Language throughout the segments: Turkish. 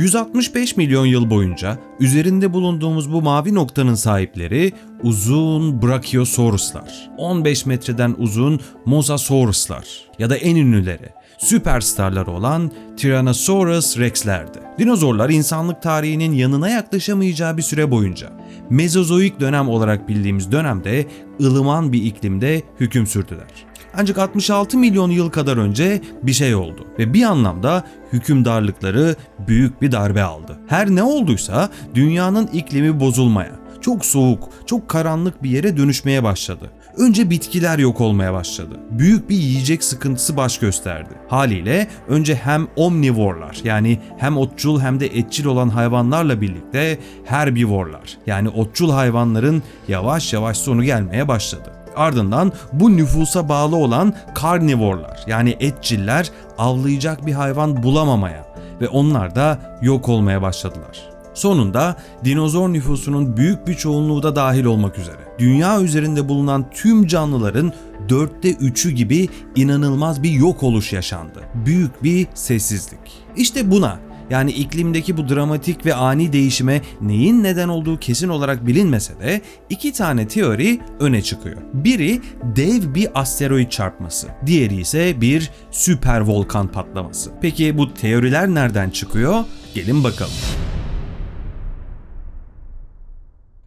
165 milyon yıl boyunca üzerinde bulunduğumuz bu mavi noktanın sahipleri uzun Brachiosauruslar, 15 metreden uzun Mosasauruslar ya da en ünlüleri süperstarları olan Tyrannosaurus Rex'lerdi. Dinozorlar insanlık tarihinin yanına yaklaşamayacağı bir süre boyunca Mezozoik dönem olarak bildiğimiz dönemde ılıman bir iklimde hüküm sürdüler. Ancak 66 milyon yıl kadar önce bir şey oldu ve bir anlamda hükümdarlıkları büyük bir darbe aldı. Her ne olduysa dünyanın iklimi bozulmaya, çok soğuk, çok karanlık bir yere dönüşmeye başladı. Önce bitkiler yok olmaya başladı. Büyük bir yiyecek sıkıntısı baş gösterdi. Haliyle önce hem omnivorlar yani hem otçul hem de etçil olan hayvanlarla birlikte herbivorlar yani otçul hayvanların yavaş yavaş sonu gelmeye başladı. Ardından bu nüfusa bağlı olan karnivorlar yani etçiller avlayacak bir hayvan bulamamaya ve onlar da yok olmaya başladılar. Sonunda dinozor nüfusunun büyük bir çoğunluğu da dahil olmak üzere dünya üzerinde bulunan tüm canlıların dörtte üçü gibi inanılmaz bir yok oluş yaşandı. Büyük bir sessizlik. İşte buna yani iklimdeki bu dramatik ve ani değişime neyin neden olduğu kesin olarak bilinmese de iki tane teori öne çıkıyor. Biri dev bir asteroid çarpması, diğeri ise bir süper volkan patlaması. Peki bu teoriler nereden çıkıyor? Gelin bakalım.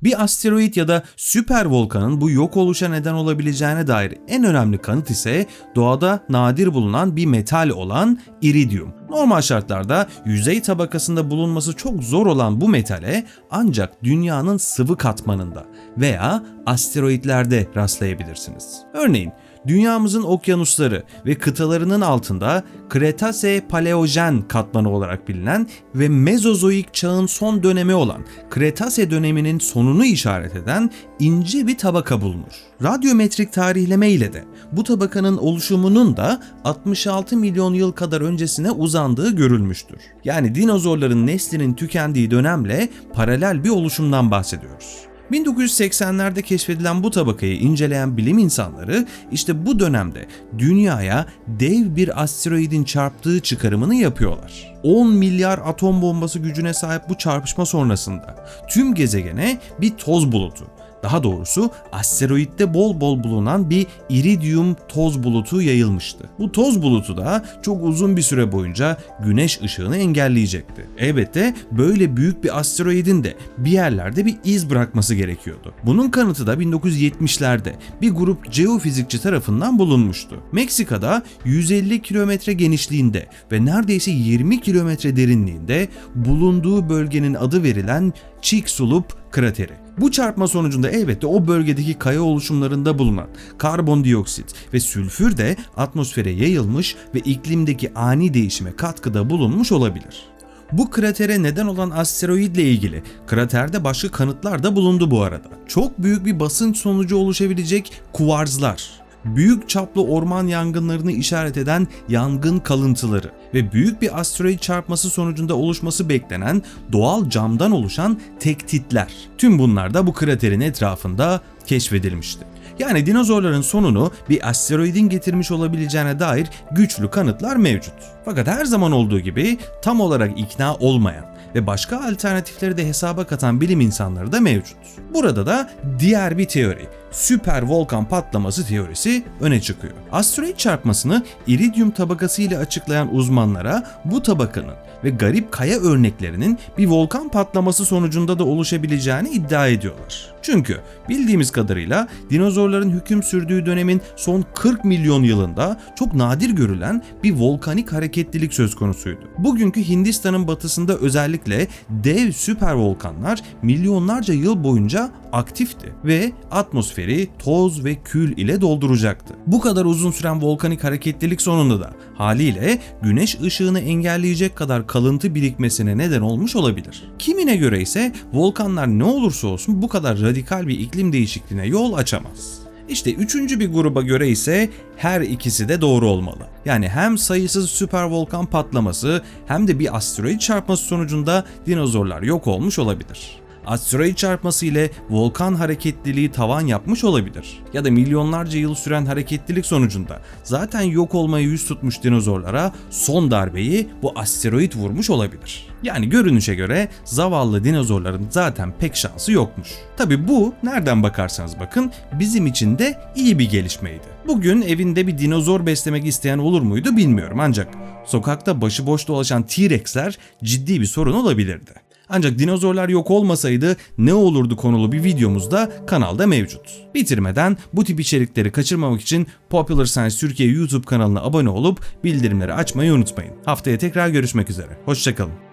Bir asteroid ya da süper volkanın bu yok oluşa neden olabileceğine dair en önemli kanıt ise doğada nadir bulunan bir metal olan iridyum. Normal şartlarda yüzey tabakasında bulunması çok zor olan bu metale ancak dünyanın sıvı katmanında veya asteroidlerde rastlayabilirsiniz. Örneğin dünyamızın okyanusları ve kıtalarının altında Kretase Paleojen katmanı olarak bilinen ve Mezozoik çağın son dönemi olan Kretase döneminin sonunu işaret eden ince bir tabaka bulunur. Radyometrik tarihleme ile de bu tabakanın oluşumunun da 66 milyon yıl kadar öncesine uzandığı görülmüştür. Yani dinozorların neslinin tükendiği dönemle paralel bir oluşumdan bahsediyoruz. 1980'lerde keşfedilen bu tabakayı inceleyen bilim insanları işte bu dönemde dünyaya dev bir asteroidin çarptığı çıkarımını yapıyorlar. 10 milyar atom bombası gücüne sahip bu çarpışma sonrasında tüm gezegene bir toz bulutu daha doğrusu asteroitte bol bol bulunan bir iridium toz bulutu yayılmıştı. Bu toz bulutu da çok uzun bir süre boyunca güneş ışığını engelleyecekti. Elbette böyle büyük bir asteroidin de bir yerlerde bir iz bırakması gerekiyordu. Bunun kanıtı da 1970'lerde bir grup jeofizikçi tarafından bulunmuştu. Meksika'da 150 kilometre genişliğinde ve neredeyse 20 kilometre derinliğinde bulunduğu bölgenin adı verilen Chicxulub krateri. Bu çarpma sonucunda elbette o bölgedeki kaya oluşumlarında bulunan karbondioksit ve sülfür de atmosfere yayılmış ve iklimdeki ani değişime katkıda bulunmuş olabilir. Bu kratere neden olan asteroidle ilgili kraterde başka kanıtlar da bulundu bu arada. Çok büyük bir basınç sonucu oluşabilecek kuvarzlar, büyük çaplı orman yangınlarını işaret eden yangın kalıntıları ve büyük bir asteroid çarpması sonucunda oluşması beklenen doğal camdan oluşan tektitler. Tüm bunlar da bu kraterin etrafında keşfedilmişti. Yani dinozorların sonunu bir asteroidin getirmiş olabileceğine dair güçlü kanıtlar mevcut. Fakat her zaman olduğu gibi tam olarak ikna olmayan ve başka alternatifleri de hesaba katan bilim insanları da mevcut. Burada da diğer bir teori, süper volkan patlaması teorisi öne çıkıyor. Asteroid çarpmasını iridyum tabakası ile açıklayan uzmanlara bu tabakanın ve garip kaya örneklerinin bir volkan patlaması sonucunda da oluşabileceğini iddia ediyorlar. Çünkü bildiğimiz kadarıyla dinozorların hüküm sürdüğü dönemin son 40 milyon yılında çok nadir görülen bir volkanik hareketlilik söz konusuydu. Bugünkü Hindistan'ın batısında özellikle dev süper volkanlar milyonlarca yıl boyunca aktifti ve atmosferi toz ve kül ile dolduracaktı. Bu kadar uzun süren volkanik hareketlilik sonunda da haliyle güneş ışığını engelleyecek kadar kalıntı birikmesine neden olmuş olabilir. Kimine göre ise volkanlar ne olursa olsun bu kadar radikal bir iklim değişikliğine yol açamaz. İşte üçüncü bir gruba göre ise her ikisi de doğru olmalı. Yani hem sayısız süper volkan patlaması hem de bir asteroid çarpması sonucunda dinozorlar yok olmuş olabilir. Asteroid çarpması ile volkan hareketliliği tavan yapmış olabilir. Ya da milyonlarca yıl süren hareketlilik sonucunda zaten yok olmaya yüz tutmuş dinozorlara son darbeyi bu asteroid vurmuş olabilir. Yani görünüşe göre zavallı dinozorların zaten pek şansı yokmuş. Tabi bu nereden bakarsanız bakın bizim için de iyi bir gelişmeydi. Bugün evinde bir dinozor beslemek isteyen olur muydu bilmiyorum ancak sokakta başıboş dolaşan T-Rex'ler ciddi bir sorun olabilirdi. Ancak dinozorlar yok olmasaydı ne olurdu konulu bir videomuz da kanalda mevcut. Bitirmeden bu tip içerikleri kaçırmamak için Popular Science Türkiye YouTube kanalına abone olup bildirimleri açmayı unutmayın. Haftaya tekrar görüşmek üzere. Hoşçakalın.